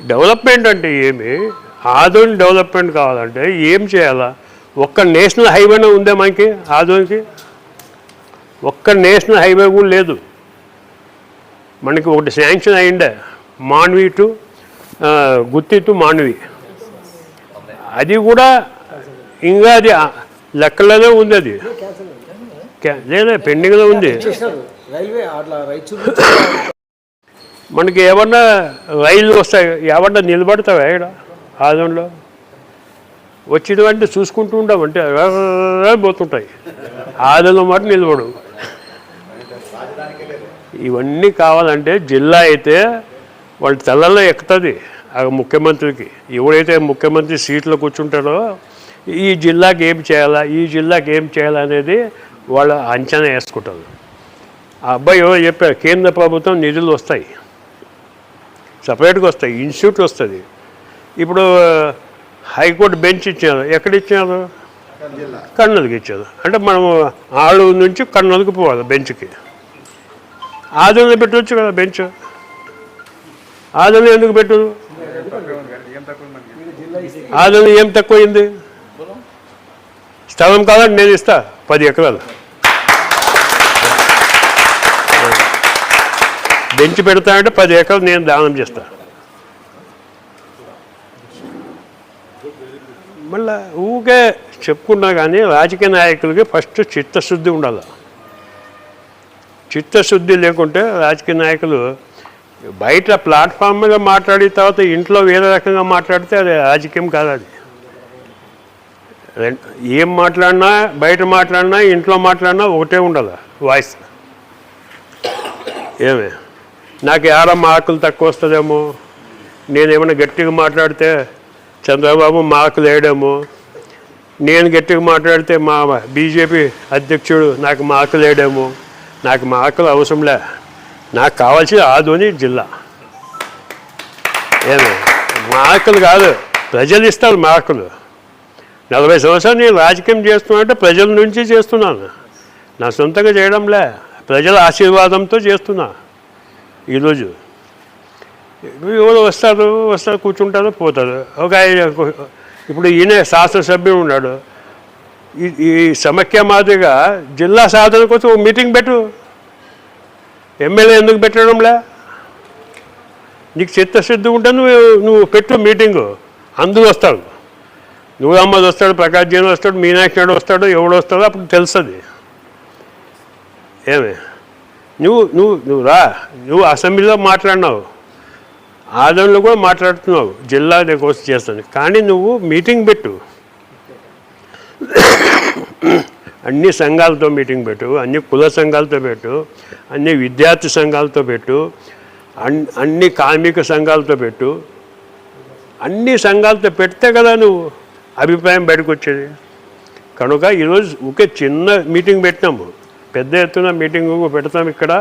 Development అంటే ఏమి? ఆధునిక డెవలప్మెంట్ కావాలంటే ఏం చేయాలా? ఒక్క నేషనల్ హైవేనే ఉందే మనకి? ఆధునికి ఒక్క నేషనల్ హైవే కూడా లేదు. మనకి ఒకటి శాంక్షన్ అయిండే Manvi to Gutti to Manvi. అది కూడా ఇంకా అది లెక్కలోనే ఉంది అది. లేదా పెండింగ్లో ఉంది. మనకి ఏమన్నా రైళ్ళు వస్తాయి ఏమన్నా నిలబడతావా ఇక్కడ? ఆదంలో. వచ్చినవంటే చూసుకుంటూ ఉంటామంటే పోతుంటాయి. ఆదంలో మాట నిలబడు ఇవన్నీ కావాలంటే జిల్లా అయితే వాళ్ళ తెల్లలో ఎక్కుతుంది ఆ ముఖ్యమంత్రికి. ఎవడైతే ముఖ్యమంత్రి సీట్లో కూర్చుంటాడో ఈ జిల్లాకి ఏం చేయాలా ఈ జిల్లాకి ఏం చేయాలా అనేది వాళ్ళు అంచనా వేసుకుంటారు. ఆ అబ్బాయి ఎవరో చెప్పారు కేంద్ర ప్రభుత్వం నిధులు వస్తాయి. సపరేట్గా వస్తాయి ఇన్స్టిట్యూట్ వస్తుంది. ఇప్పుడు హైకోర్టు బెంచ్ ఇచ్చారు. ఎక్కడ ఇచ్చారు కర్నూలుకి ఇచ్చారు. అంటే మనము ఆళ్ళు నుంచి కర్నూలుకి పోవాలి బెంచ్కి. ఆదంలో పెట్టవచ్చు కదా బెంచ్? ఆదంలో ఎందుకు పెట్టు? ఆదంలో ఏం తక్కువైంది? స్థలం కావాలంటే నేను ఇస్తా పది ఎకరాలు. బెంచ్ పెడతా అంటే పది ఎకరాలు నేను దానం చేస్తా. మళ్ళా ఊకే చెప్పుకున్నా కానీ రాజకీయ నాయకులకి ఫస్ట్ చిత్తశుద్ధి ఉండాలి. చిత్తశుద్ధి లేకుంటే రాజకీయ నాయకులు బయట ప్లాట్ఫామ్ మీద మాట్లాడిన తర్వాత ఇంట్లో వేరే రకంగా మాట్లాడితే అది రాజకీయం కాదు అది ఏం మాట్లాడినా బయట మాట్లాడినా ఇంట్లో మాట్లాడినా ఒకటే ఉండాలి వాయిస్. ఏమే? నాకు ఏడ ఆకులు తక్కువ వస్తుందేమో? నేనేమైనా గట్టిగా మాట్లాడితే చంద్రబాబు మాకు వేయడము? నేను గట్టిగా మాట్లాడితే మా బీజేపీ అధ్యక్షుడు నాకు మాకు వేయడము? నాకు మాకులు అవసరంలే. నాకు కావాల్సింది ఆదోని జిల్లా. ఏమే? మార్కులు కాదు ప్రజలు ఇస్తారు మార్కులు నలభై సంవత్సరాలు నేను రాజకీయం చేస్తున్నానంటే ప్రజల నుంచి చేస్తున్నాను. నా సొంతంగా చేయడంలే. ప్రజల ఆశీర్వాదంతో చేస్తున్నాను ఈరోజు. ఎవరు వస్తారు వస్తారు కూర్చుంటారు పోతారు. ఒక ఆయన ఇప్పుడు ఈయన శాసనసభ్యుడు ఉన్నాడు. ఈ ఈ సమైక్య మాదిరిగా జిల్లా సాధన కోసం ఓ మీటింగ్ పెట్టు. ఎమ్మెల్యే ఎందుకు పెట్టడంలే? నీకు చిత్తశుద్ధి ఉంటే నువ్వు నువ్వు పెట్టు మీటింగు. అందరూ వస్తారు. నువ్వు అమ్మది వస్తాడు ప్రకాష్ జైన్ వస్తాడు మీనాక్షి నాయుడు వస్తాడు ఎవడు వస్తాడో అప్పుడు తెలుస్తుంది. ఏమే? నువ్వు నువ్వు నువ్వు రా. నువ్వు అసెంబ్లీలో మాట్లాడినావు. ఆదంలో కూడా మాట్లాడుతున్నావు. జిల్లా కోసం చేస్తాను. కానీ నువ్వు మీటింగ్ పెట్టు. అన్ని సంఘాలతో మీటింగ్ పెట్టు. అన్ని కుల సంఘాలతో పెట్టు. అన్ని విద్యార్థి సంఘాలతో పెట్టు. అన్ అన్ని కార్మిక సంఘాలతో పెట్టు. అన్ని సంఘాలతో పెడితే కదా నువ్వు అభిప్రాయం బయటకు వచ్చేది. కనుక ఈరోజు ఒకే చిన్న మీటింగ్ పెట్టినాము. పెద్ద ఎత్తున మీటింగ్ పెడతాం ఇక్కడ.